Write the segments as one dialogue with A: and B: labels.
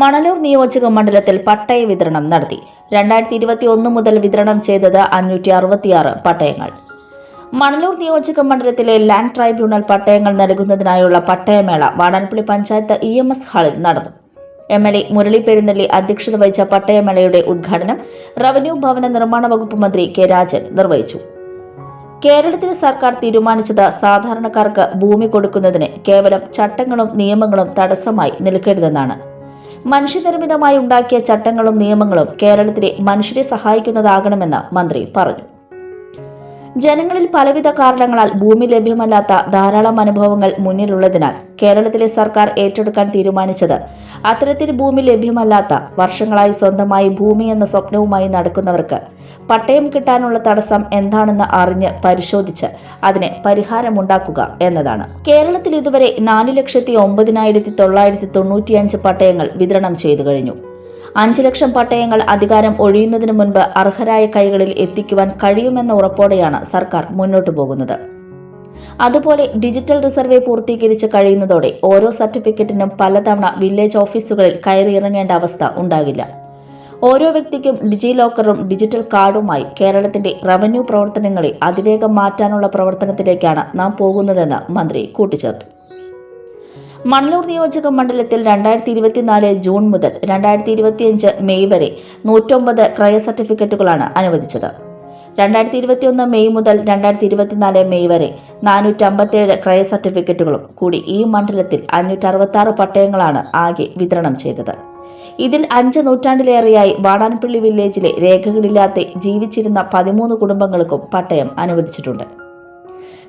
A: മണലൂർ നിയോജക മണ്ഡലത്തിൽ പട്ടയ വിതരണം നടത്തി. രണ്ടായിരത്തി ഇരുപത്തി ഒന്ന് മുതൽ വിതരണം ചെയ്തത് അഞ്ഞൂറ്റി അറുപത്തിയാറ് പട്ടയങ്ങൾ. മണലൂർ നിയോജക മണ്ഡലത്തിലെ ലാൻഡ് ട്രൈബ്യൂണൽ പട്ടയങ്ങൾ നൽകുന്നതിനായുള്ള പട്ടയമേള Vadanappally panchayat E M S ഹാളിൽ നടന്നു. M L A Murali Perunnelli അധ്യക്ഷത വഹിച്ച പട്ടയമേളയുടെ ഉദ്ഘാടനം റവന്യൂ ഭവന നിർമ്മാണ വകുപ്പ് മന്ത്രി കെ രാജൻ നിർവഹിച്ചു. കേരളത്തിലെ സർക്കാർ തീരുമാനിച്ചത് സാധാരണക്കാർക്ക് ഭൂമി കൊടുക്കുന്നതിന് കേവലം ചട്ടങ്ങളും നിയമങ്ങളും തടസ്സമായി നിൽക്കരുതെന്നാണ് മനുഷ്യനിർമ്മിതമായി ഉണ്ടാക്കിയ ചട്ടങ്ങളും നിയമങ്ങളും കേരളത്തിലെ മനുഷ്യരെ സഹായിക്കുന്നതാകണമെന്ന് മന്ത്രി പറഞ്ഞു ജനങ്ങളിൽ പലവിധ കാരണങ്ങളാൽ ഭൂമി ലഭ്യമല്ലാത്ത ധാരാളം അനുഭവങ്ങൾ മുന്നിലുള്ളതിനാൽ കേരളത്തിലെ സർക്കാർ ഏറ്റെടുക്കാൻ തീരുമാനിച്ചത് അത്തരത്തിൽ ഭൂമി ലഭ്യമല്ലാത്ത വർഷങ്ങളായി സ്വന്തമായി ഭൂമി എന്ന സ്വപ്നവുമായി നടക്കുന്നവർക്ക് പട്ടയം കിട്ടാനുള്ള തടസ്സം എന്താണെന്ന് അറിഞ്ഞ് പരിശോധിച്ച് അതിന് പരിഹാരമുണ്ടാക്കുക എന്നതാണ്. കേരളത്തിൽ ഇതുവരെ നാല് ലക്ഷത്തി ഒമ്പതിനായിരത്തി തൊള്ളായിരത്തി തൊണ്ണൂറ്റിയഞ്ച് പട്ടയങ്ങൾ വിതരണം ചെയ്തു കഴിഞ്ഞു. അഞ്ച് ലക്ഷം പട്ടയങ്ങൾ അധികാരം ഒഴിയുന്നതിന് മുൻപ് അർഹരായ കൈകളിൽ എത്തിക്കുവാൻ കഴിയുമെന്ന ഉറപ്പോടെയാണ് സർക്കാർ മുന്നോട്ടു പോകുന്നത്. അതുപോലെ ഡിജിറ്റൽ റിസർവേ പൂർത്തീകരിച്ച് കഴിയുന്നതോടെ ഓരോ സർട്ടിഫിക്കറ്റിനും പലതവണ വില്ലേജ് ഓഫീസുകളിൽ കയറിയിറങ്ങേണ്ട അവസ്ഥ ഉണ്ടാകില്ല. ഓരോ വ്യക്തിക്കും ഡിജി ലോക്കറും ഡിജിറ്റൽ കാർഡുമായി കേരളത്തിന്റെ റവന്യൂ പ്രവർത്തനങ്ങളെ അതിവേഗം മാറ്റാനുള്ള പ്രവർത്തനത്തിലേക്കാണ് നാം പോകുന്നതെന്ന് മന്ത്രി കൂട്ടിച്ചേർത്തു. മണ്ണൂർ നിയോജക മണ്ഡലത്തിൽ രണ്ടായിരത്തി ഇരുപത്തിനാല് ജൂൺ മുതൽ രണ്ടായിരത്തി ഇരുപത്തിയഞ്ച് മെയ് വരെ നൂറ്റൊമ്പത് ക്രയ സർട്ടിഫിക്കറ്റുകളാണ് അനുവദിച്ചത്. രണ്ടായിരത്തി ഇരുപത്തിയൊന്ന് മെയ് മുതൽ രണ്ടായിരത്തി ഇരുപത്തിനാല് മെയ് വരെ നാനൂറ്റമ്പത്തേഴ് ക്രയ സർട്ടിഫിക്കറ്റുകളും കൂടി ഈ മണ്ഡലത്തിൽ അഞ്ഞൂറ്ററുപത്തി ആറ് പട്ടയങ്ങളാണ് ആകെ വിതരണം ചെയ്തത്. ഇതിൽ അഞ്ച് നൂറ്റാണ്ടിലേറെയായി വാടാൻപള്ളി വില്ലേജിലെ രേഖകളില്ലാതെ ജീവിച്ചിരുന്ന പതിമൂന്ന് കുടുംബങ്ങൾക്കും പട്ടയം അനുവദിച്ചിട്ടുണ്ട്.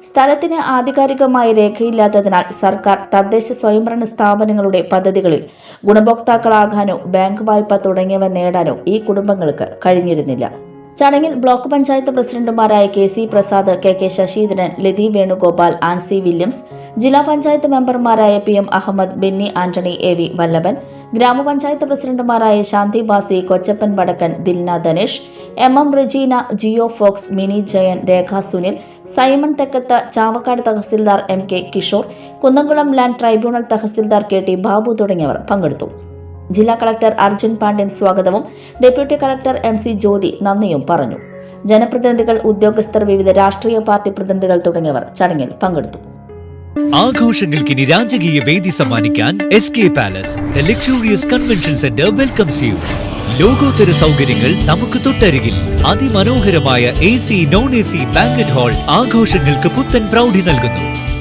A: സ്ഥലത്തിന് ആധികാരികമായ രേഖയില്ലാത്തതിനാൽ സർക്കാർ തദ്ദേശ സ്വയംഭരണ സ്ഥാപനങ്ങളുടെ പദ്ധതികളിൽ ഗുണഭോക്താക്കളാകാനോ ബാങ്ക് വായ്പ തുടങ്ങിയവ നേടാനോ ഈ കുടുംബങ്ങൾക്ക് കഴിഞ്ഞിരുന്നില്ല. ചടങ്ങിൽ ബ്ലോക്ക് പഞ്ചായത്ത് പ്രസിഡന്റുമാരായ K C Prasad K K Sasheendran Lathi Venugopal Ancy Williams ജില്ലാ പഞ്ചായത്ത് മെമ്പർമാരായ P M Ahammed Benny Antony A V Vallabhan ഗ്രാമപഞ്ചായത്ത് പ്രസിഡന്റുമാരായ Shanthi Basi Kochappan Vadakkan Dilna Dhanesh M M Regina Jio Fox Mini Jayan Rekha Sunil Simon Thekkath Chavakkad tahsildar M K Kishore Kunnamkulam land tribunal tahsildar K T Babu തുടങ്ങിയവർ പങ്കെടുത്തു. ജില്ലാ collector Arjun Pandian സ്വാഗതവും deputy collector M C Jyothi നന്ദിയും പറഞ്ഞു. ജനപ്രതിനിധികൾ ഉദ്യോഗസ്ഥർ വിവിധ രാഷ്ട്രീയ പാർട്ടി പ്രതിനിധികൾ തുടങ്ങിയവർ ചടങ്ങിൽ പങ്കെടുത്തു.
B: ആഘോഷങ്ങൾക്ക് ഇനി രാജകീയ വേദി സമ്മാനിക്കാൻ S K palace the luxurious convention centre welcomes you ലോകോത്തര സൗകര്യങ്ങൾ നമുക്ക് തൊട്ടരികിൽ. അതിമനോഹരമായ A C non A C banquet hall ആഘോഷങ്ങൾക്ക് പുത്തൻ പ്രൗഢി നൽകുന്നു.